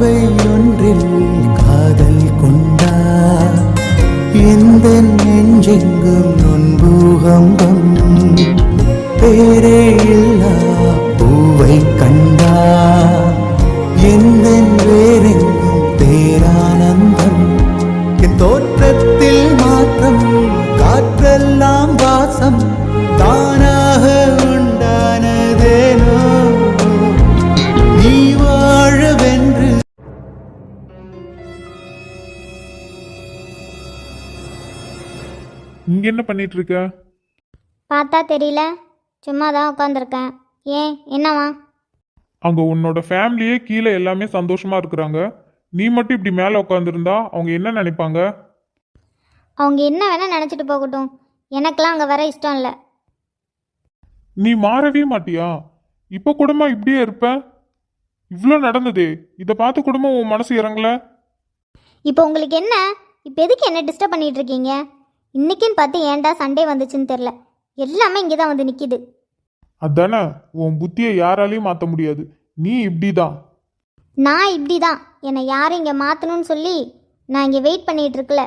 பார்வை ஒன்றில் காதல் கொண்டா? எந்த நெஞ்செங்கும் நொன்பூகம்பம் பேரே இங்க என்ன பண்ணிட்டு இருக்க பார்த்தா தெரியல. சும்மா தான் உட்காந்துருக்கேன் ஏன்? என்னவா அங்க உன்னோட ஃபேமிலியே கீழே எல்லாமே சந்தோஷமா இருக்கிறாங்க. நீ மட்டும் இப்படி மேலே உட்காந்துருந்தா அவங்க என்ன நினைப்பாங்க? அவங்க என்ன வேணால் நினச்சிட்டு போகட்டும். எனக்கெல்லாம் அங்கே வர இஷ்டம் இல்லை. நீ மாறவே மாட்டியா? இப்போ கூடமா இப்படியே இருப்ப? இவ்வளோ நடந்ததே. இதை பார்த்து கூடமா உன் மனசு இறங்கல? இப்போ உங்களுக்கு என்ன? இப்போ எதுக்கு என்ன டிஸ்டர்ப் பண்ணிட்டு இருக்கீங்க? இன்னைக்குன்னு பார்த்து ஏன்டா சண்டே வந்துச்சுன்னு தெரில எல்லாமே இங்கே தான் வந்து நிற்கிது அதானே உன் புத்தியை யாராலையும் மாற்ற முடியாது. நீ இப்படிதான். நான் இப்படி தான் என்னை யாரும் இங்கே மாற்றணும்னு சொல்லி நான் இங்கே வெயிட் பண்ணிட்டு இருக்கல.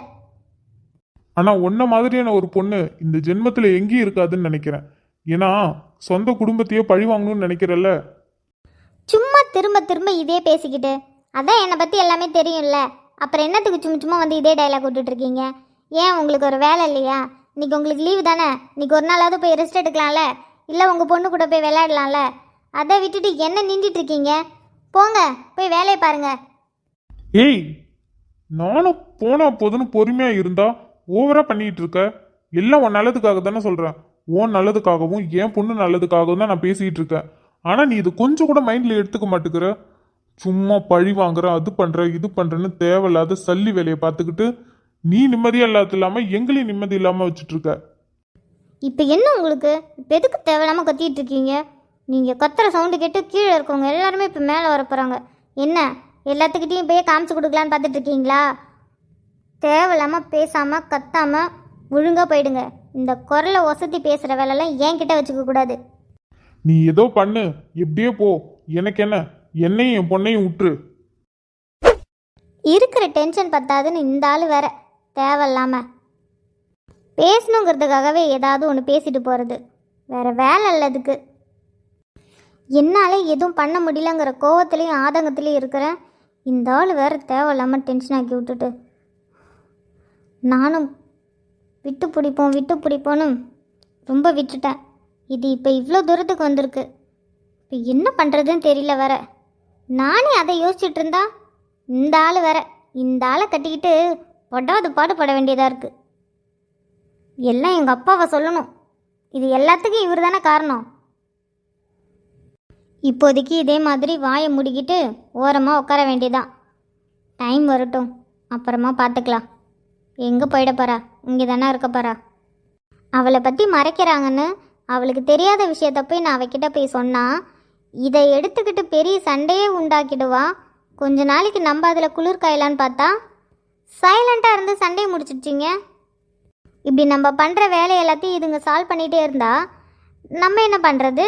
ஆனா உன்ன மாதிரியான ஒரு பொண்ணு இந்த ஜென்மத்துல எங்கேயும் இருக்காதுன்னு நினைக்கிறேன். ஏன்னா சொந்த குடும்பத்தையே பழி வாங்கணும்னு நினைக்கிறல்ல. சும்மா திரும்ப திரும்ப இதே பேசிக்கிட்டு அதான் என்னை பற்றி எல்லாமே தெரியும்ல. அப்புறம் என்னத்துக்கு சும்மா சும்மா வந்து இதே டைலாக் விட்டுட்டு இருக்கீங்க? ஏன் உங்களுக்கு ஒரு வேலை இல்லையா? இன்னைக்கு உங்களுக்கு லீவு தானே? இன்னைக்கு ஒரு நாளாவது போய் ரெஸ்ட் எடுக்கலாம்ல? இல்லை உங்கள் பொண்ணு கூட போய் விளையாடலாம்ல? அதை விட்டுட்டு என்ன நின்றுட்டு இருக்கீங்க? போங்க போய் வேலையை பாருங்க. ஏய் நானும் போனா போதுன்னு பொறுமையா இருந்தா ஓவரா பண்ணிட்டு இருக்க? எல்லாம் உன் நல்லதுக்காக தானே சொல்றேன். உன் நல்லதுக்காகவும் என் பொண்ணு நல்லதுக்காகவும் தான் நான் பேசிட்டு இருக்கேன். ஆனா நீ இது கொஞ்சம் கூட மைண்ட்ல எடுத்துக்க மாட்டேங்கிற. சும்மா பழி வாங்குற அது பண்ற இது பண்றேன்னு தேவையில்லாத சல்லி வேலையை பார்த்துக்கிட்டு நீ நிம்மதியா இல்லாத இல்லாம எங்களையும் நிம்மதி இல்லாம வச்சுட்டு இருக்க இப்போ என்ன உங்களுக்கு? இப்போ எதுக்கு தேவையில்லாமல் கத்திட்டு இருக்கீங்க? நீங்கள் கத்துற சவுண்டு கேட்டு கீழே இருக்கவங்க எல்லாருமே இப்போ மேலே வர போகிறாங்க என்ன? எல்லாத்துக்கிட்டையும் போய் காமிச்சு கொடுக்கலான்னு பார்த்துட்டு இருக்கீங்களா? தேவையில்லாமல் பேசாமல் கத்தாமல் ஒழுங்காக போயிடுங்க. இந்த குரலை ஒசத்தி பேசுகிற வேலைலாம் என்கிட்ட வச்சுக்க கூடாது. நீ ஏதோ பண்ணு. எப்படியே போ. எனக்கு என்ன? என்னையும் என் பொண்ணையும் விட்டுரு இருக்கிற டென்ஷன் பத்தாதுன்னு இந்த ஆள் வேற. தேவையில்லாமல் பேசணுங்கிறதுக்காகவே ஏதாவது ஒன்று பேசிட்டு போகிறது வேற வேலை இல்லை அதுக்கு. என்னால் எதுவும் பண்ண முடியலங்கிற கோவத்துலேயும் ஆதங்கத்துலேயும் இருக்கிறேன் இந்த ஆள் வேறு தேவையில்லாமல் டென்ஷன் ஆக்கி விட்டுட்டு. நானும் விட்டு பிடிப்போம் விட்டு பிடிப்போன்னு ரொம்ப விட்டுட்டேன். இது இப்போ இவ்வளோ தூரத்துக்கு வந்திருக்கு. இப்போ என்ன பண்ணுறதுன்னு தெரியல வேற. நானே அதை யோசிச்சுட்டு இருந்தா இந்த ஆள் வேற. இந்த ஆளை கட்டிக்கிட்டு படாது பாடுபட வேண்டியதாக இருக்குது எல்லாம் எங்கள் அப்பாவை சொல்லணும். இது எல்லாத்துக்கும் இவர் தானே காரணம். இப்போதைக்கு இதே மாதிரி வாயை முடிக்கிட்டு ஓரமாக உட்கார வேண்டியதான் டைம் வரட்டும். அப்புறமா பார்த்துக்கலாம் எங்கே போயிட போறா? இங்கே தானே இருக்க போறா? அவளை பற்றி மறைக்கிறாங்கன்னு அவளுக்கு தெரியாத விஷயத்த போய் நான் அவகிட்ட போய் சொன்னால் இதை எடுத்துக்கிட்டு பெரிய சண்டையே உண்டாக்கிடுவா. கொஞ்ச நாளைக்கு நம்ம அதில் குளிர் காயலான்னு பார்த்தா சைலண்ட்டாக இருந்து சண்டையை முடிச்சிடுச்சிங்க. இப்படி நம்ம பண்ணுற வேலை எல்லாத்தையும் இதுங்க சால்வ் பண்ணிகிட்டே இருந்தா நம்ம என்ன பண்ணுறது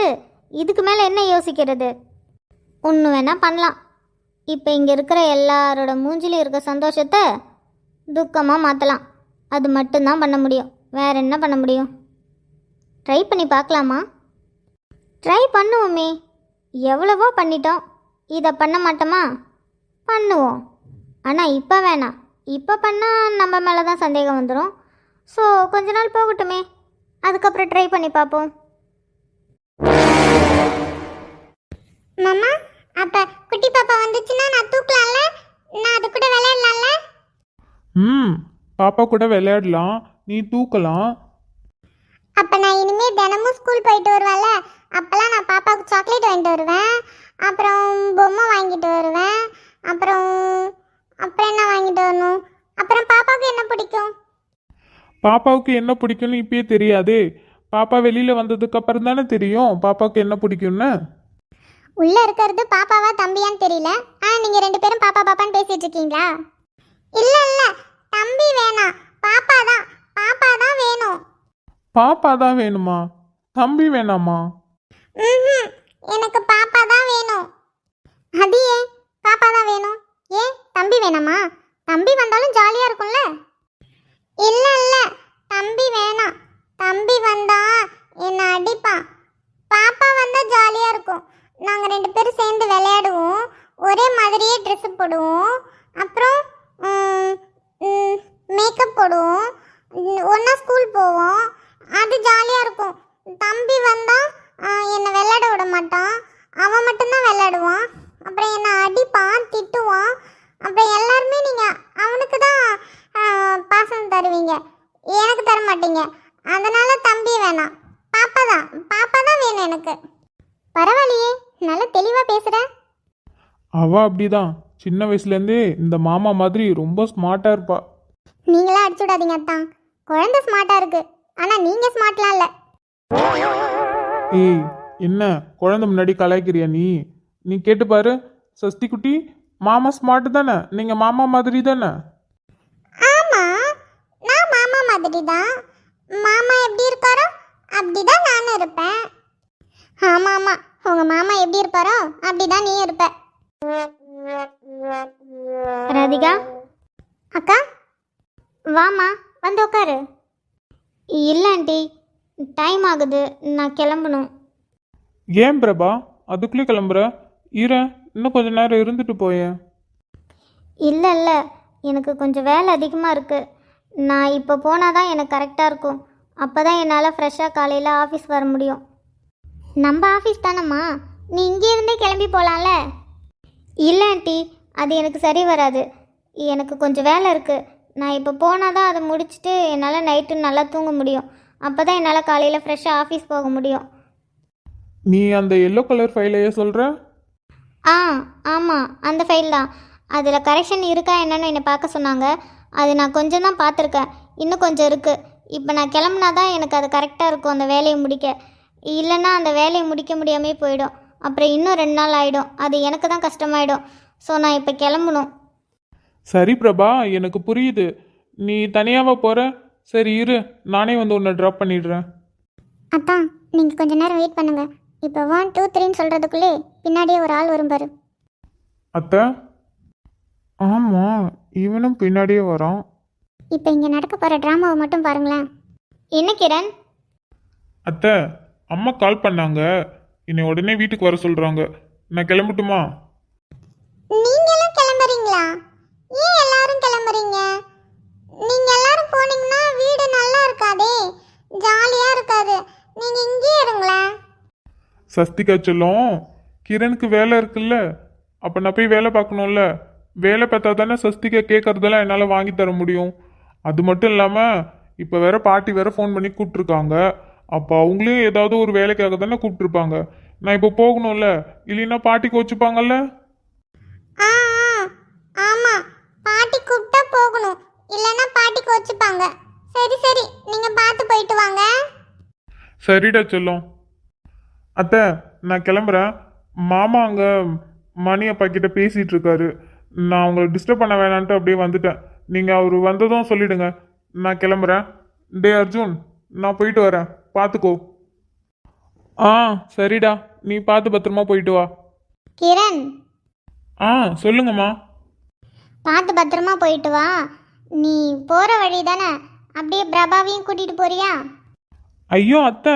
இதுக்கு மேலே என்ன யோசிக்கிறது? ஒன்று வேணால் பண்ணலாம். இப்போ இங்கே இருக்கிற எல்லாரோட மூஞ்சிலையும் இருக்க சந்தோஷத்தை துக்கமாக மாற்றலாம் அது மட்டும்தான் பண்ண முடியும். வேற என்ன பண்ண முடியும்? ட்ரை பண்ணி பார்க்கலாமா? ட்ரை பண்ணுவோமே. எவ்வளவோ பண்ணிட்டோம். இதை பண்ண மாட்டோமா? பண்ணுவோம். ஆனால் இப்போ வேணாம். இப்போ பண்ணால் நம்ம மேலே தான் சந்தேகம் வந்துடும் ஸோ கொஞ்ச நாள் போகட்டுமே. அதுக்கப்புறம் ட்ரை பண்ணி பார்ப்போம். மாமா அப்ப குட்டி பாப்பா வந்துச்சுன்னா நான் தூக்கலாம்ல? நான் அது கூட விளையாடலாம்ல? ம் பாப்பா கூட விளையாடலாம். நீ தூக்கலாம். அப்ப நான் இனிமே தினமும் ஸ்கூல் போயிட்டு வருவேன்ல? அப்பெல்லாம் நான் பாப்பாவுக்கு சாக்லேட் வாங்கிட்டு வருவேன். அப்புறம் பொம்மை வாங்கிட்டு வருவேன். அப்புறம் அப்புறம் என்ன வாங்கிட்டு வரணும்? அப்புறம் பாப்பாவுக்கு என்ன பிடிக்கும்? பாப்பாவுக்கு என்ன பிடிக்கும்னு இப்பயே தெரியாதே. பாப்பா வெளியில வந்ததுக்கு அப்புறம் தானே தெரியும். பாப்பாவுக்கு என்ன பிடிக்கும்னு? உள்ள இருக்கிறது பாப்பாவா தம்பியான்னு தெரியல. ஆனா நீங்க ரெண்டு பேரும் பாப்பா பாப்பான்னு பேசிட்டு இருக்கீங்களா? இல்ல இல்ல. தம்பி வேணாம். பாப்பா தான். பாப்பா தான் வேணும். பாப்பா தான் வேணுமா? தம்பி வேணாமா? ம்ஹும். எனக்கு பாப்பா தான் வேணும். அது ஏன்? பாப்பா தான் வேணும். வேணாமா? தம்பி வந்தாலும் ஜாலியாக இருக்கும்ல? இல்லை இல்லை தம்பி வேணாம். தம்பி வந்தா என்னை அடிப்பான்? பாப்பா வந்தால் ஜாலியாக இருக்கும். நாங்கள் ரெண்டு பேரும் சேர்ந்து விளையாடுவோம். ஒரே மாதிரியே ட்ரெஸ் போடுவோம். அப்புறம் மேக்கப் போடுவோம். ஒன்றா ஸ்கூல் போவோம். அது ஜாலியாக இருக்கும். தம்பி வந்தால் என்னை விளையாட விட மாட்டான். அவன் மட்டும்தான் விளையாடுவான். அப்புறம் என்னை அடிப்பான் திட்டுவான். அப்புறம் எல்லாருமே நீங்கள் அவனுக்கு தான் பாசம் தருவீங்க. எனக்கு தர மாட்டீங்க. அதனால தம்பி வேணாம். பாப்பா தான். பாப்பா தான் வேணும் எனக்கு. பரவாயில்லையே. நல்லா தெளிவாக பேசுகிற அவ அப்படிதான். சின்ன வயசுலேருந்தே இந்த மாமா மாதிரி ரொம்ப ஸ்மார்ட்டாக இருப்பா. நீங்களா அடிச்சு விடாதீங்க அத்தான். குழந்தை ஸ்மார்ட்டாக இருக்கு. ஆனால் நீங்கள் ஸ்மார்ட்லாம் இல்லை. ஏய் என்ன? குழந்தை முன்னாடி கலாய்க்கிறியா நீ? நீ கேட்டு பாரு. சஸ்தி குட்டி மாமா ஸ்மார்ட் தானே? நீங்கள் மாமா மாதிரி தானே? ஆமாம் நான் மாமா மாதிரி தான். மாமா எப்படி இருக்காரோ அப்படி தான் நானும் இருப்பேன். ஆமாம் ஆமாம் உங்கள் மாமா எப்படி இருப்பாரோ அப்படி தான் நீ இருப்ப. ராதிகா? அக்கா? வாமா வந்து உட்காரு இல்லை ஆண்டி டைம் ஆகுது நான் கிளம்பணும். ஏன் பிரபா அதுக்குள்ளே கிளம்புற? இரு இன்னும் கொஞ்ச நேரம் இருந்துட்டு போயேன் இல்லை இல்லை எனக்கு கொஞ்சம் வேலை அதிகமாக இருக்குது நான் இப்போ போனால் தான் எனக்கு கரெக்டாக இருக்கும். அப்போ தான் என்னால் ஃப்ரெஷ்ஷாக காலையில் ஆஃபீஸ் வர முடியும். நம்ம ஆஃபீஸ் தானம்மா? நீ இங்கே இருந்தே கிளம்பி போகலாம்ல இல்லை ஆண்டி அது எனக்கு சரி வராது. எனக்கு கொஞ்சம் வேலை இருக்குது நான் இப்போ போனால் தான் அதை முடிச்சுட்டு என்னால் நைட்டு நல்லா தூங்க முடியும். அப்போ தான் என்னால் காலையில் ஃப்ரெஷ்ஷாக ஆஃபீஸ் போக முடியும். நீ அந்த எல்லோ கலர் ஃபைலையே சொல்கிற ஆ ஆமாம் அந்த ஃபைல் தான். அதில் கரெக்ஷன் இருக்கா என்னன்னு என்னை பார்க்க சொன்னாங்க. அது நான் கொஞ்சம் தான் பார்த்துருக்கேன். இன்னும் கொஞ்சம் இருக்குது இப்போ நான் கிளம்புனா தான் எனக்கு அது கரெக்டாக இருக்கும் அந்த வேலையை முடிக்க. இல்லைன்னா அந்த வேலையை முடிக்க முடியாமே போயிடும். அப்புறம் இன்னும் ரெண்டு நாள் ஆகிடும் அது எனக்கு தான் கஷ்டமாயிடும். ஸோ நான் இப்போ கிளம்பணும். சரி பிரபா எனக்கு புரியுது. நீ தனியாவா போகிற சரி இரு. நானே வந்து உன்னை ட்ராப் பண்ணிடுறேன். அத்தான் நீங்கள் கொஞ்ச நேரம் வெயிட் பண்ணுங்கள் இப்போ ஒன் டூ த்ரீன்னு சொல்கிறதுக்குள்ளே பின்னாடியே ஒரு ஆள் வரும் பாரு. அத்தை? ஆமாம் இவனும் பின்னாடியே வரான். இப்போ இங்கே நடக்க போகிற ட்ராமாவை மட்டும் பாருங்களேன். என்ன கிரண்? அத்தை அம்மா கால் பண்ணாங்க. என்னை உடனே வீட்டுக்கு வர சொல்கிறாங்க நான் கிளம்பட்டுமா? நீங்களும் கிளம்புறீங்களா? ஏன் எல்லாரும் கிளம்புறீங்க? நீங்க எல்லாரும் போனீங்கன்னா வீடு நல்லா இருக்காதே. ஜாலியா இருக்காது. நீங்க இங்கேயே இருங்களேன். சஸ்திகா செல்லம் கிரணுக்கு வேலை இருக்குல்ல. அப்போ நான் போய் வேலை பார்க்கணும்ல. வேலை பார்த்தா தானே சஸ்திகா கேட்கறதெல்லாம் என்னால் வாங்கி தர முடியும். அது மட்டும் இல்லாமல் இப்போ வேற பாட்டி வேற ஃபோன் பண்ணி கூப்பிட்ருக்காங்க அப்போ அவங்களையும் ஏதாவது ஒரு வேலைக்காக தானே கூப்பிட்ருப்பாங்க நான் இப்போ போகணும்ல. இல்லைன்னா பாட்டி கோச்சுப்பாங்கல்ல? ஆமா. பாட்டி கூப்பிட்டா போகணும். இல்லைன்னா பாட்டி கோச்சுப்பாங்க. சரி சரி. நீங்க பார்த்து போயிட்டு வாங்க. சரிடா செல்லம். அத்தை நான் கிளம்புறேன். மாமா அங்கே மணி அப்பா கிட்ட பேசிட்டு இருக்காரு. நான் உங்களை டிஸ்டர்ப் பண்ண வேணான்ட்டு அப்படியே வந்துட்டேன். நீங்கள் அவர் வந்ததும் சொல்லிடுங்க. நான் கிளம்புறேன். டே அர்ஜுன் நான் போயிட்டு வரேன். பார்த்துக்கோ ஆ சரிடா. நீ பார்த்து பத்திரமா போயிட்டு வா. கிரண். ஆ சொல்லுங்கம்மா. பார்த்து பத்திரமா போயிட்டு வா. நீ போற வழி தானே அப்படியே பிரபாவையும் கூட்டிட்டு போறியா? ஐயோ அத்தை.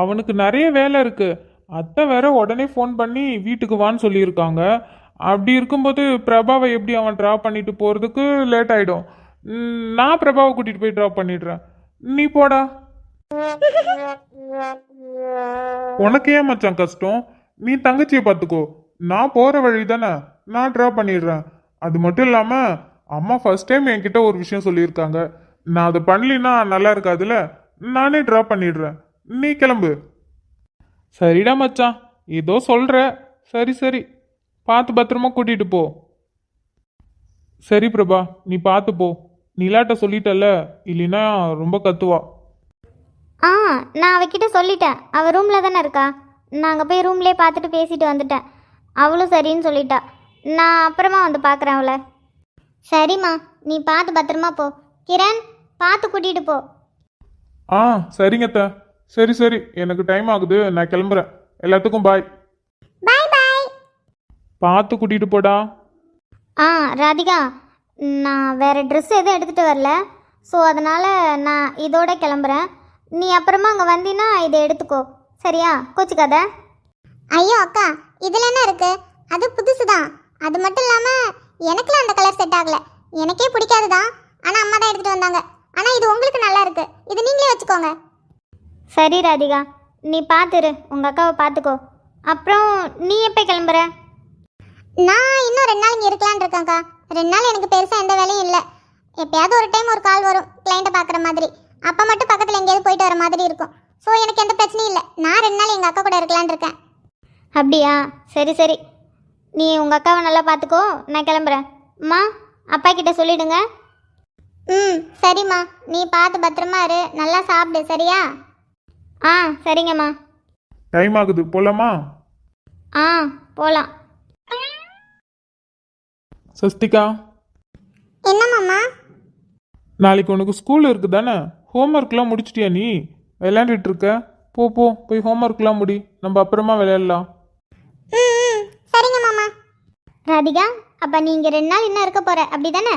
அவனுக்கு நிறைய வேலை இருக்கு. அத்தை வேற உடனே ஃபோன் பண்ணி வீட்டுக்கு வான்னு சொல்லியிருக்காங்க. அப்படி இருக்கும்போது பிரபாவை எப்படி அவன் ட்ராப் பண்ணிட்டு போகிறதுக்கு லேட் ஆகிடும் நான் பிரபாவை கூட்டிட்டு போய் ட்ராப் பண்ணிடுறேன். நீ போடா. உனக்கு ஏன் மச்சான் கஷ்டம்? நீ தங்கச்சியை பார்த்துக்கோ. நான் போகிற வழி தானே. நான் ட்ராப் பண்ணிடுறேன். அது மட்டும் இல்லாமல் அம்மா ஃபர்ஸ்ட் டைம் என்கிட்ட ஒரு விஷயம் சொல்லியிருக்காங்க. நான் அதை பண்ணலின்னா நல்லா இருக்காதுல்ல? நானே ட்ராப் பண்ணிடுறேன். நீ கிளம்பு. சரிடா மச்சான். ஏதோ சொல்ற. சரி சரி. பார்த்து பத்திரமா கூட்டிட்டு போ. சரி பிரபா நீ பார்த்து போ. நிலாட்ட சொல்லிட்டல இல்லைன்னா ரொம்ப கத்துவா. ஆ நான் அவகிட்ட சொல்லிட்டேன். அவள் ரூமில் தானே இருக்கா? நாங்கள் போய் ரூம்லேயே பார்த்துட்டு பேசிட்டு வந்துட்டேன். அவளும் சரின்னு சொல்லிட்டா. நான் அப்புறமா வந்து பார்க்குறேன் அவளை. சரிம்மா நீ பார்த்து பத்திரமா போ. கிரண் பார்த்து கூட்டிகிட்டு போ. ஆ சரிங்க அத்தை. சரி சரி. எனக்கு டைம் ஆகுது. நான் கிளம்புறேன். எல்லாத்துக்கும் பாய் பாய் பாய் பார்த்து கூட்டிட்டு போடா. ஆ ராதிகா நான் வேறு ட்ரெஸ் எதுவும் எடுத்துகிட்டு வரல. ஸோ அதனால் நான் இதோட கிளம்புறேன். நீ அப்புறமா அங்கே வந்தீன்னா இதை எடுத்துக்கோ. சரியா? கோச்சிக்காத. ஐயோ அக்கா இதில் என்ன இருக்கு? அது புதுசு தான் அது மட்டும் இல்லாமல் எனக்குலாம் அந்த கலர் செட் ஆகல. எனக்கே பிடிக்காது தான் ஆனால் அம்மா தான் எடுத்துகிட்டு வந்தாங்க. ஆனால் இது உங்களுக்கு நல்லா இருக்கு. இது நீங்களே வச்சுக்கோங்க. சரி ராதிகா. நீ பார்த்துரு உங்கள் அக்காவை பார்த்துக்கோ அப்புறம் நீ எப்போ கிளம்புற? நான் இன்னும் ரெண்டு நாள் இங்கே இருக்கலான்னு இருக்கேன்க்கா ரெண்டு நாள் எனக்கு பெருசாக எந்த வேலையும் இல்லை. எப்பயாவது ஒரு டைம் ஒரு கால் வரும். கிளைண்ட்டை பார்க்குற மாதிரி. அப்போ மட்டும் பக்கத்தில் எங்கேயாவது போயிட்டு வர மாதிரி இருக்கும். ஸோ எனக்கு எந்த பிரச்சனையும் இல்லை. நான் ரெண்டு நாள் எங்கள் அக்கா கூட இருக்கலான்னு இருக்கேன். அப்படியா? சரி சரி. நீ உங்கள் அக்காவை நல்லா பார்த்துக்கோ நான் கிளம்புறேன். அம்மா அப்பா கிட்ட சொல்லிடுங்க. ம் சரிம்மா. நீ பார்த்து பத்திரமா இரு. நல்லா சாப்பிடு சரியா? ஆ சரிங்கம்மா. டைம் ஆகுது போலாமா? ஆ போகலாம் சஸ்திகா. என்னம்மாம்மா? நாளைக்கு உனக்கு ஸ்கூல் இருக்கு தானே ஹோம்ஒர்க்லாம் முடிச்சிட்டியா நீ? விளையாண்டுட்டு இருக்க போ போ போய் ஹோம்ஒர்க்லாம் முடி. நம்ம அப்புறமா விளையாடலாம். ம் சரிங்க மாமா ராதிகா அப்போ நீ இங்கே ரெண்டு நாள் இன்னும் இருக்க போகிற அப்படி தானே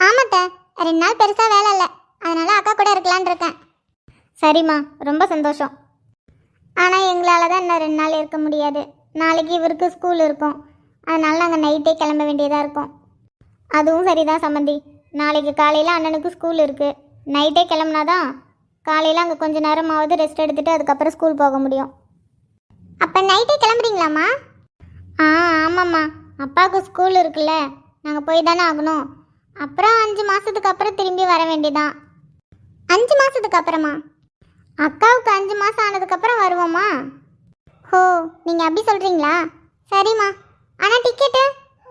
ஆமாத்த ரெண்டு நாள் பெருசாக வேலை இல்லை. அதனால அக்கா கூட இருக்கலான்னு இருக்கேன். சரிம்மா ரொம்ப சந்தோஷம். ஆனால் எங்களால் தான் இன்னும் ரெண்டு நாள் இருக்க முடியாது. நாளைக்கு இவருக்கு ஸ்கூல் இருக்கும். அதனால் நாங்கள் நைட்டே கிளம்ப வேண்டியதாக இருக்கும். அதுவும் சரிதான் சம்மந்தி. நாளைக்கு காலையில் அண்ணனுக்கு ஸ்கூல் இருக்குது நைட்டே கிளம்புனாதான் காலையில் அங்கே கொஞ்ச நேரமாவது ரெஸ்ட் எடுத்துகிட்டு அதுக்கப்புறம் ஸ்கூல் போக முடியும். அப்போ நைட்டே கிளம்புறீங்களாம்மா? ஆ ஆமாம்மா. அப்பாவுக்கு ஸ்கூல் இருக்குல்ல. நாங்கள் போய் தானே ஆகணும். அப்புறம் அஞ்சு மாதத்துக்கு அப்புறம் திரும்பி வர வேண்டியதான் அஞ்சு மாதத்துக்கு அப்புறமா? அக்காவுக்கு அஞ்சு மாதம் ஆனதுக்கப்புறம் வருவோமா? ஹோ நீங்கள் அப்படி சொல்கிறீங்களா சரிம்மா. ஆனால் டிக்கெட்டு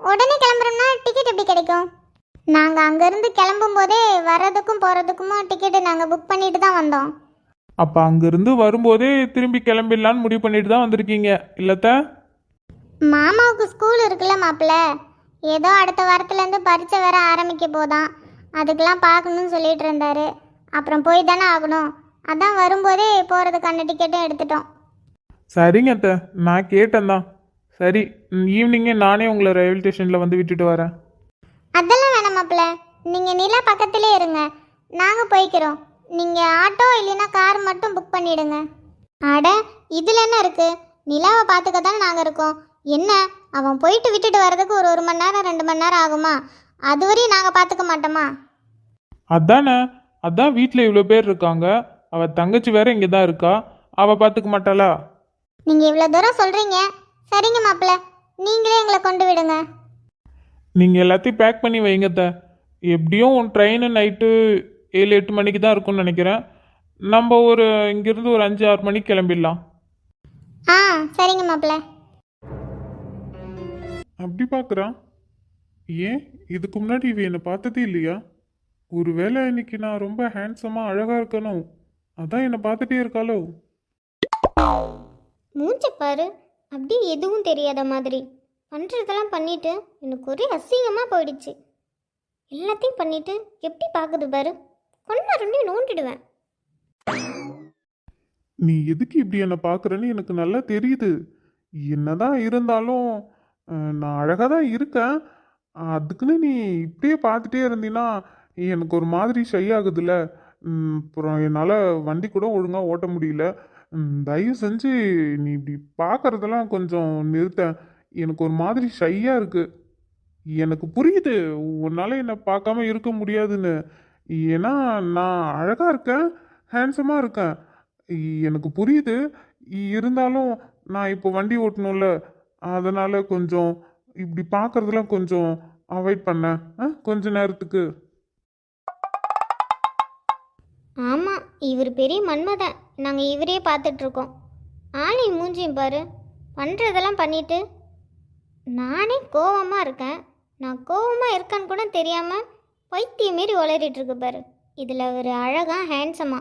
உடனே கிளம்புறோம்னா டிக்கெட் எப்படி கிடைக்கும்? நாங்கள் அங்கேருந்து கிளம்பும் போதே வர்றதுக்கும் போகிறதுக்குமா டிக்கெட்டு நாங்கள் புக் பண்ணிட்டு தான் வந்தோம். அப்போ அங்கேருந்து வரும்போதே திரும்பி கிளம்பிடலான்னு முடிவு பண்ணிட்டு தான் வந்திருக்கீங்க இல்லத்த மாமாவுக்கு ஸ்கூல் இருக்குல்ல மாப்பிள்ள. ஏதோ அடுத்த வாரத்துலேருந்து பரீட்சை வேற ஆரம்பிக்க போதான். அதுக்கெல்லாம் பார்க்கணும்னு சொல்லிட்டு இருந்தாரு. அப்புறம் போய் தானே ஆகணும். அதான் வரும்போதே போகிறதுக்கான டிக்கெட்டும் எடுத்துட்டோம். சரிங்க அத்தை. நான் கேட்டேன் தான். சரி ஈவினிங்கே நானே உங்களை ரயில்வே ஸ்டேஷனில் வந்து விட்டுட்டு வரேன். அதெல்லாம் வேணாம் மாப்பிள்ள. நீங்கள் நிலா பக்கத்திலே இருங்க. நாங்கள் போய்க்கிறோம். நீங்கள் ஆட்டோ இல்லைன்னா கார் மட்டும் புக் பண்ணிடுங்க. அட இதில் என்ன இருக்கு? நிலாவை பார்த்துக்க தானே நாங்கள் இருக்கோம். என்ன? அவன் போயிட்டு விட்டுட்டு வர்றதுக்கு ஒரு ஒரு மணி நேரம் ரெண்டு மணி நேரம் ஆகுமா? அதுவரையும் நாங்கள் பார்த்துக்க மாட்டோமா? அதானே. அதான் வீட்டில் இவ்வளோ பேர் இருக்காங்க. அவள் தங்கச்சி வேற இங்கே தான் இருக்கா? அவள் பார்த்துக்க மாட்டாளா? நீங்கள் இவ்வளோ தூரம் சொல்கிறீங்க சரிங்க மாப்பிள்ள. நீங்களே எங்களை கொண்டு விடுங்க. நீங்கள் எல்லாத்தையும் பேக் பண்ணி வைங்க அத்தை. எப்படியும் ட்ரெயின் நைட்டு ஏழு எட்டு மணிக்கு தான் இருக்கும்னு நினைக்கிறேன். நம்ம ஒரு இங்கேருந்து ஒரு அஞ்சு ஆறு மணிக்கு கிளம்பிடலாம். ஆ சரிங்க மாப்பிள்ள. அப்படி பார்க்குறான் ஏன்? இதுக்கு முன்னாடி இவ என்னை பார்த்ததே இல்லையா? ஒருவேளை இன்னைக்கு நான் ரொம்ப ஹேண்ட்ஸமாக அழகாக இருக்கணும். அதான் என்னை பார்த்துட்டே இருக்காளோ? மூஞ்ச பாரு. அப்படியே எதுவும் தெரியாத மாதிரி. பண்ணுறதெல்லாம் பண்ணிட்டு எனக்கு ஒரே அசிங்கமாக போயிடுச்சு. எல்லாத்தையும் பண்ணிட்டு எப்படி பார்க்குது பாரு. கொண்டா ரெண்டையும் நோண்டிடுவேன். நீ எதுக்கு இப்படி என்னை பார்க்குறேன்னு எனக்கு நல்லா தெரியுது. என்னதான் இருந்தாலும் நான் அழகாக தான் இருக்கேன். அதுக்குன்னு நீ இப்படியே பார்த்துட்டே இருந்தீன்னா எனக்கு ஒரு மாதிரி ஷை ஆகுதுல்ல. அப்புறம் என்னால் வண்டி கூட ஒழுங்காக ஓட்ட முடியல. தயவு செஞ்சு நீ இப்படி பார்க்குறதெல்லாம் கொஞ்சம் நிறுத்த. எனக்கு ஒரு மாதிரி ஷையாக இருக்குது எனக்கு புரியுது. உன்னால் என்னை பார்க்காம இருக்க முடியாதுன்னு. ஏன்னா நான் அழகாக இருக்கேன் ஹேண்ட்ஸமாக இருக்கேன். எனக்கு புரியுது. இருந்தாலும் நான் இப்போ வண்டி ஓட்டணும்ல. அதனால் கொஞ்சம் இப்படி பார்க்குறதுலாம் கொஞ்சம் அவாய்ட் பண்ணேன் ஆ கொஞ்ச நேரத்துக்கு. ஆமாம் இவர் பெரிய மன்மதன். நாங்கள் இவரே பார்த்துட்ருக்கோம். ஆளையும் மூஞ்சியும் பாரு. பண்ணுறதெல்லாம் பண்ணிட்டு. நானே கோவமாக இருக்கேன். நான் கோவமாக இருக்கேன்னு கூட தெரியாமல் பைத்தியம் மாரி உளறிட்டுருக்கு பாரு. இதில் ஒரு அழகா ஹேண்ட்ஸமா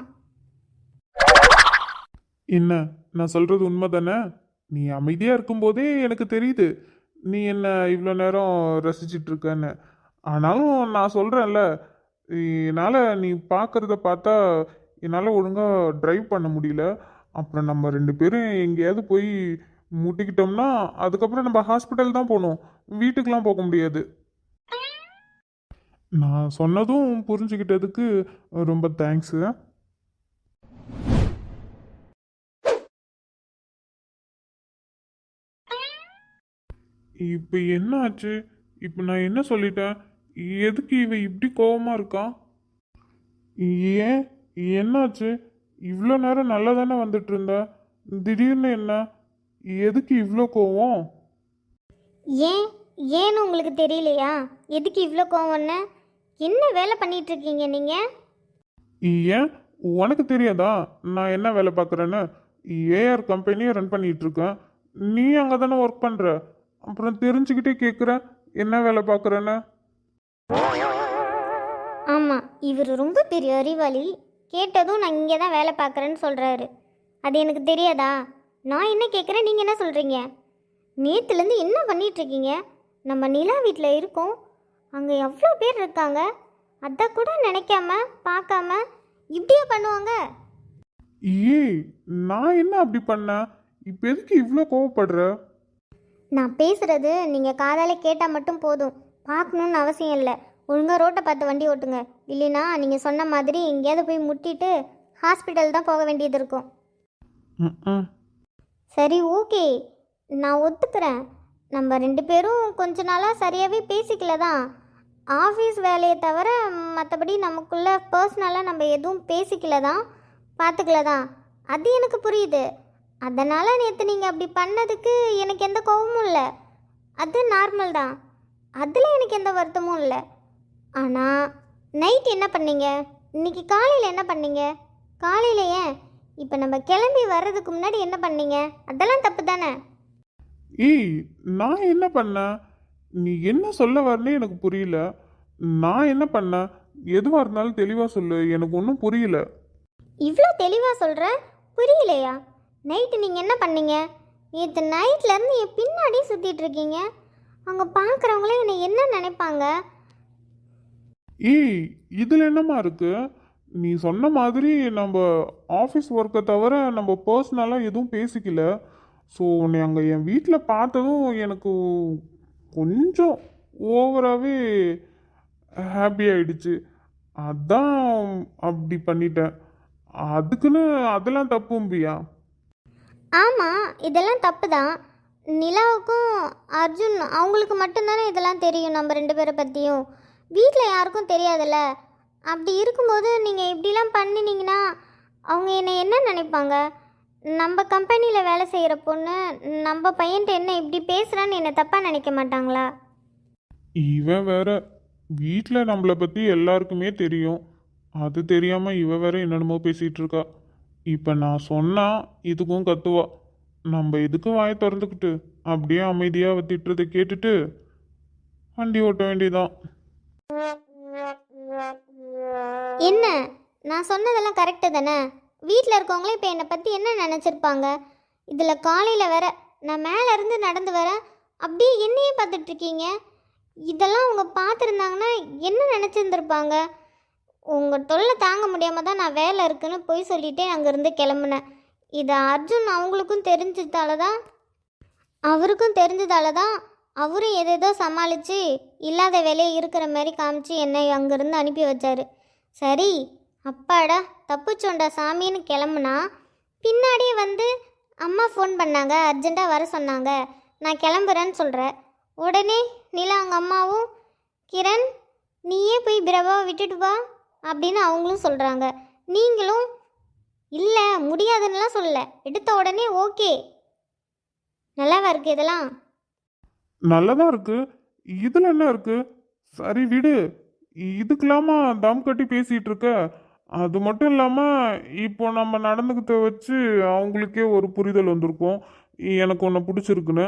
என்ன? நான் சொல்கிறது உண்மை தானே நீ அமைதியாக இருக்கும்போதே எனக்கு தெரியுது. நீ என்ன இவ்வளோ நேரம் ரசிச்சிட்டு இருக்கன்னு ஆனாலும் நான் சொல்கிறேன்ல என்னால் நீ பார்க்குறத பார்த்தா என்னால் ஒழுங்காக ட்ரைவ் பண்ண முடியல. அப்புறம் நம்ம ரெண்டு பேரும் எங்கேயாவது போய் முட்டிக்கிட்டோம்னா அதுக்கப்புறம் நம்ம ஹாஸ்பிட்டல் தான் போகணும். வீட்டுக்கெலாம் போக முடியாது. நான் சொன்னதும் புரிஞ்சுக்கிட்டதுக்கு ரொம்ப தேங்க்ஸு இப்போ என்ன ஆச்சு? இப்போ நான் என்ன சொல்லிட்டேன்? எதுக்கு இவ இப்படி கோவமா இருக்கா? ஏன்? என்னாச்சு? இவ்வளோ நேரம் நல்லா தானே வந்துட்டு இருந்த திடீர்னு என்ன? எதுக்கு இவ்வளோ கோவம்? ஏன்? ஏன்னு உங்களுக்கு தெரியலையா? எதுக்கு இவ்வளோ கோவம்னு? என்ன வேலை பண்ணிட்டு இருக்கீங்க நீங்கள் ஏன்? உனக்கு தெரியாதா? நான் என்ன வேலை பார்க்குறேன்னு? ஏஆர் கம்பெனியை ரன் பண்ணிட்டு இருக்கேன் நீ அங்கே தானே ஒர்க் பண்ணுற அப்புறம் தெரிஞ்சுக்கிட்டே கேட்குற என்ன வேலை பார்க்குறேன்னு? ஆமாம் இவர் ரொம்ப பெரிய அறிவாளி கேட்டதும் நான் இங்கே தான் வேலை பார்க்குறேன்னு சொல்கிறாரு அது எனக்கு தெரியாதா? நான் என்ன கேட்குறேன் நீங்கள் என்ன சொல்கிறீங்க நேற்றுலேருந்து என்ன பண்ணிட்டு இருக்கீங்க நம்ம நிலா வீட்டில் இருக்கோம். அங்கே எவ்வளோ பேர் இருக்காங்க? அதை கூட நினைக்காம பார்க்காம இப்படியே பண்ணுவாங்க? ஏய் நான் என்ன அப்படி பண்ணேன்? இப்போ எதுக்கு இவ்வளோ கோவப்படுற? நான் பேசுகிறது நீங்கள் காதால் கேட்டால் மட்டும் போதும். பார்க்கணுன்னு அவசியம் இல்லை. ஒழுங்காக ரோட்டை பார்த்து வண்டி ஓட்டுங்க. இல்லைன்னா நீங்கள் சொன்ன மாதிரி எங்கேயாவது போய் முட்டிட்டு ஹாஸ்பிட்டல் தான் போக வேண்டியது இருக்கும். சரி ஓகே. நான் ஒத்துக்கிறேன். நம்ம ரெண்டு பேரும் கொஞ்ச நாளாக சரியாகவே பேசிக்கல தான். ஆஃபீஸ் வேலையை தவிர மற்றபடி நமக்குள்ள பர்சனலாக நம்ம எதுவும் பேசிக்கல தான் பார்த்துக்கல தான். அது எனக்கு புரியுது. அதனால் நேற்று நீங்கள் அப்படி பண்ணதுக்கு எனக்கு எந்த கோபமும் இல்லை. அது நார்மல் தான். அதில் எனக்கு எந்த வருத்தமும் இல்லை. ஆனால் நைட் என்ன பண்ணீங்க? இன்னைக்கு காலையில் என்ன பண்ணீங்க? காலையில் ஏன்? இப்போ நம்ம கிளம்பி வர்றதுக்கு முன்னாடி என்ன பண்ணீங்க? அதெல்லாம் தப்பு தானே? ஏய் நான் என்ன பண்ணேன்? நீ என்ன சொல்ல வரனே எனக்கு புரியல. நான் என்ன பண்ணேன்? எதுவாக இருந்தாலும் தெளிவாக சொல்லு. எனக்கு ஒன்றும் புரியல. இவ்வளோ தெளிவாக சொல்கிற புரியலையா? நைட்டு நீங்கள் என்ன பண்ணீங்க? நேற்று நைட்லேருந்து என் பின்னாடி சுற்றிட்டு இருக்கீங்க. அங்கே பார்க்குறவங்களே என்னை என்ன நினைப்பாங்க? ஏய் இதில் என்னம்மா இருக்கு? நீ சொன்ன மாதிரி நம்ம ஆஃபீஸ் ஒர்க்கை தவிர நம்ம பர்சனலாக எதுவும் பேசிக்கல. ஸோ உன்னை அங்கே என் வீட்டில் பார்த்ததும் எனக்கு கொஞ்சம் ஓவராகவே ஹாப்பி ஆயிடுச்சு. அதான் அப்படி பண்ணிட்டேன். அதுக்குன்னு அதெல்லாம் தப்பும்பியா ஆமாம் இதெல்லாம் தப்பு தான் நிலாவுக்கும் அர்ஜுன் அவங்களுக்கு மட்டும்தானே இதெல்லாம் தெரியும் நம்ம ரெண்டு பேரை பற்றியும் வீட்டில் யாருக்கும் தெரியாதுல்ல? அப்படி இருக்கும்போது நீங்கள் இப்படிலாம் பண்ணினீங்கன்னா அவங்க என்னை என்ன நினைப்பாங்க? நம்ம கம்பெனியில் வேலை செய்கிற பொண்ணு நம்ம பையன்ட்டு என்ன இப்படி பேசுகிறான்னு என்னை தப்பாக நினைக்க மாட்டாங்களா? இவன் வேற வீட்டில் நம்மளை பற்றி எல்லாருக்குமே தெரியும். அது தெரியாமல் இவ வேற என்னென்னமோ பேசிகிட்டு இருக்கா. இப்போ நான் சொன்னால் இதுக்கும் கத்துவா. நம்ம எதுக்கு வாயை திறந்துக்கிட்டு அப்படியே அமைதியாக அவ திட்டுறதை கேட்டுட்டு வண்டி ஓட்ட வேண்டியதான் என்ன? நான் சொன்னதெல்லாம் கரெக்டு தானே? வீட்டில் இருக்கவங்களே இப்போ என்னை பற்றி என்ன நினச்சிருப்பாங்க? இதில் காலையில் வேற நான் மேலே இருந்து நடந்து வரேன் அப்படியே என்னையே பார்த்துட்ருக்கீங்க இதெல்லாம் அவங்க பார்த்துருந்தாங்கன்னா என்ன நினச்சிருந்துருப்பாங்க? உங்கள் தொல்லை தாங்க முடியாமல் தான் நான் வேலை இருக்குன்னு போய் சொல்லிட்டே அங்கேருந்து கிளம்புனேன். இதை அர்ஜுன் அவங்களுக்கும் தெரிஞ்சதால தான் அவருக்கும் தெரிஞ்சதால தான் அவரும் எதேதோ சமாளித்து இல்லாத வேலையை இருக்கிற மாதிரி காமிச்சு என்னை அங்கேருந்து அனுப்பி வச்சாரு. சரி அப்பாடா தப்புச்சோண்டா சாமின்னு கிளம்புனா? பின்னாடியே வந்து அம்மா ஃபோன் பண்ணாங்க அர்ஜெண்ட்டாக வர சொன்னாங்க. நான் கிளம்புறேன்னு சொல்கிறேன் உடனே நிலா அவங்க அம்மாவும் கிரண் நீயே போய் பிரபாவை விட்டுட்டு வா அப்படின்னு அவங்களும் சொல்கிறாங்க நீங்களும் இல்லை முடியாதுன்னுலாம் சொல்லல. எடுத்த உடனே ஓகே. நல்லாவா இருக்குது இதெல்லாம்? நல்லதா இருக்கு. இதில் என்ன இருக்கு? சரி விடு. இதுக்கெல்லாமா தம் கட்டி பேசிகிட்டு இருக்க? அது மட்டும் இல்லாமல் இப்போ நம்ம நடந்துக்கிட்ட வச்சு அவங்களுக்கே ஒரு புரிதல் வந்திருக்கும். எனக்கு உன்னை பிடிச்சிருக்குன்னு.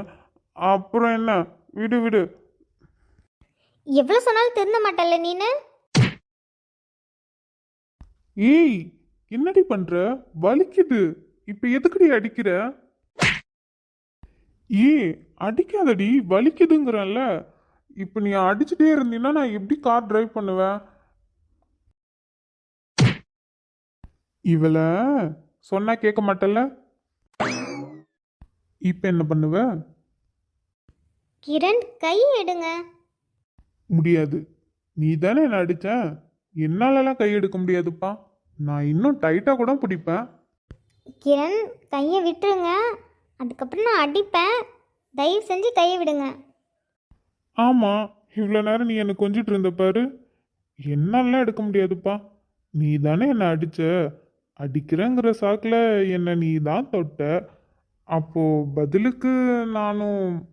அப்புறம் என்ன? விடு விடு. எவ்வளோ சொன்னாலும் திருந்த மாட்டல்ல நீனு? ஏய் என்னடி பண்ற? வலிக்குது. இப்ப எதுக்குடி அடிக்கிற? ஏய் அடிக்காதடி. வலிக்குதுங்கிறல்ல இப்ப நீ அடிச்சுட்டே இருந்தீன்னா நான் எப்படி கார் டிரைவ் பண்ணுவேன்? இவள சொன்னா கேட்க மாட்டல்ல? இப்போ என்ன பண்ணுவ? கிரண் கை எடுங்க. முடியாது. நீ தானே என்ன அடிச்ச? என்னாலலாம் கை எடுக்க முடியாதுப்பா. நான் இன்னும் டைட்டாக கூட பிடிப்பேன். கிரண் கையை விட்டுருங்க. அதுக்கப்புறம் நான் அடிப்பேன். தயவு செஞ்சு கையை விடுங்க. ஆமாம் இவ்வளோ நேரம் நீ என்னை கொஞ்சிட்டு இருந்த பாரு. என்னாலாம் எடுக்க முடியாதுப்பா. நீ தானே என்னை அடிச்ச. அடிக்கிறேங்கிற சாக்கில் என்னை நீ தான் தொட்ட. அப்போ பதிலுக்கு நானும்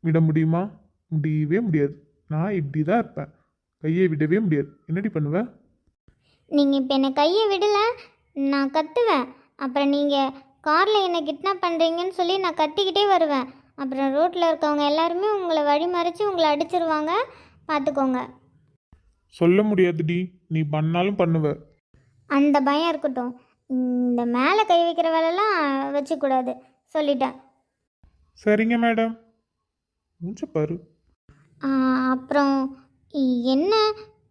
விட முடியுமா? முடியவே முடியாது. நான் இப்படி தான் இருப்பேன். கையை விடவே முடியாது. என்னடி பண்ணுவ? நீங்கள் இப்போ என்னை கையை விடல நான் கத்துவேன். அப்புறம் நீங்கள் காரில் என்னை கிட்னாப் பண்ணுறீங்கன்னு சொல்லி நான் கத்திக்கிட்டே வருவேன். அப்புறம் ரோட்டில் இருக்கவங்க எல்லாருமே உங்களை வழிமறித்து உங்களை அடிச்சிருவாங்க. பார்த்துக்கோங்க சொல்ல முடியாதுடி. நீ பண்ணாலும் பண்ணுவ. அந்த பயம் இருக்கட்டும். இந்த மேலே கை வைக்கிற வேலைலாம் வச்சுக்கூடாது சொல்லிட்டேன். சரிங்க மேடம். பாரு. அப்புறம் என்ன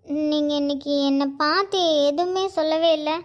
நீங்கள் இன்னைக்கு என்னை பார்த்து எதுவுமே சொல்லவே இல்லை.